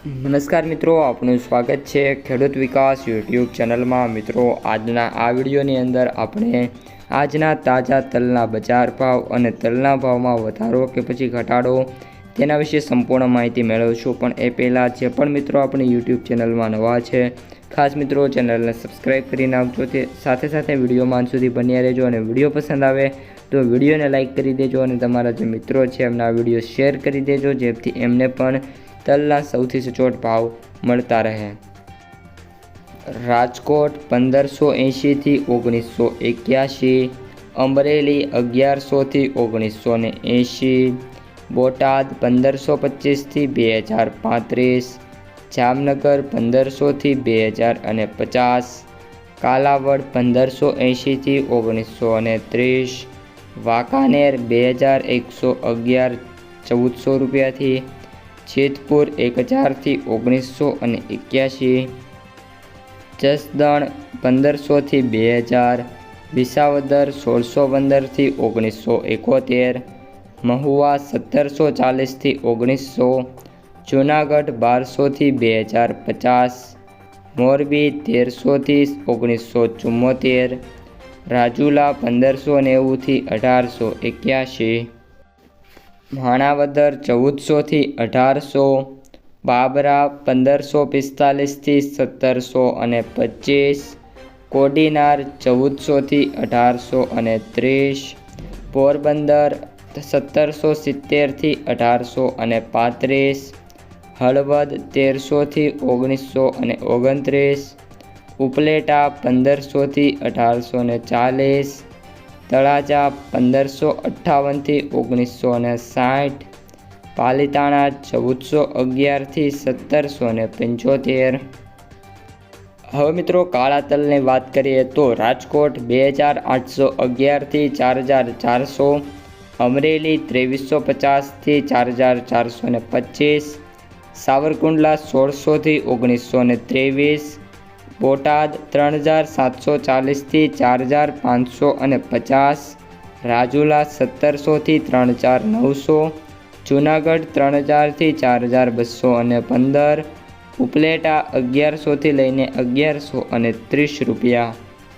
નમસ્કાર મિત્રો, આપનું સ્વાગત છે ખેડૂત વિકાસ યુટ્યુબ ચેનલમાં. મિત્રો, આજના આ વિડીયોની અંદર આપણે આજના તાજા તલના બજાર ભાવ અને તલના ભાવમાં વધારો કે પછી ઘટાડો તેના વિશે સંપૂર્ણ માહિતી મેળવશું. પણ એ પહેલાં, જે પણ મિત્રો આપણી યુટ્યુબ ચેનલમાં નવા છે, ખાસ મિત્રો ચેનલને સબસ્ક્રાઈબ કરી નાખજો. તે સાથે સાથે વિડીયોમાં સુધી બન્યા રહેજો અને વીડિયો પસંદ આવે તો વિડીયોને લાઇક કરી દેજો અને તમારા જે મિત્રો છે એમના વીડિયો શેર કરી દેજો, જેથી એમને પણ તલના સૌથી સચોટ ભાવ મળતા રહે. રાજકોટ પંદરસો એંશીથી ઓગણીસો એક્યાસી અમરેલી અગિયારસોથી ઓગણીસો ને એંશી, બોટાદ પંદરસો પચીસથી બે હજાર પાંત્રીસ, જામનગર પંદરસોથી બે હજાર અને પચાસ, કાલાવડ પંદરસો એંશીથી ઓગણીસો અને ત્રીસ, વાંકાનેર બે હજાર એકસો અગિયાર ચૌદસો રૂપિયાથી જેતપુર એક હજારથી ઓગણીસો અને એક્યાસી જસદણ પંદરસોથી બે હજાર વિસાવદર સોળસો પંદરથી ઓગણીસો એકોતેર, મહુવા સત્તરસો ચાલીસથી ઓગણીસો જૂનાગઢ બારસોથી બે હજાર પચાસ, મોરબી તેરસોથી ઓગણીસો ચુમ્મોતેર રાજુલા પંદરસો નેવુંથી અઢારસો એક્યાસી માણાવદર ચૌદસોથી અઢારસો, બાબરા પંદરસો પિસ્તાલીસથી સત્તરસો અને પચીસ, કોડીનાર ચૌદસોથી અઢારસો અને ત્રીસ, પોરબંદર સત્તરસો સિત્તેરથી અઢારસો અને પાંત્રીસ, હળવદ તેરસોથી ઓગણીસો અને ઓગણત્રીસ, ઉપલેટા પંદરસોથી અઢારસો ને ચાલીસ તળાજા પંદરસો અઠ્ઠાવનથી ઓગણીસો ને સાઠ. પાલિતાણા ચૌદસો અગિયારથી સત્તરસો ને પંચોતેર. હવે મિત્રો કાળા તલની વાત કરીએ તો રાજકોટ બે હજાર આઠસો અગિયારથી ચાર હજાર ચારસો. અમરેલી ત્રેવીસો પચાસથી ચાર હજાર ચારસો ને પચીસ. સાવરકુંડલા સોળસોથી ઓગણીસો ને ત્રેવીસ. બોટાદ ત્રણ હજાર સાતસો ચાલીસથી ચાર હજાર પાંચસો અને પચાસ, રાજુલા સત્તરસોથી ત્રણ હજાર નવસો, જુનાગઢ ત્રણ હજારથી ચાર હજાર બસો અને પંદર, ઉપલેટા અગિયારસોથી લઈને અગિયારસો અને ત્રીસ રૂપિયા.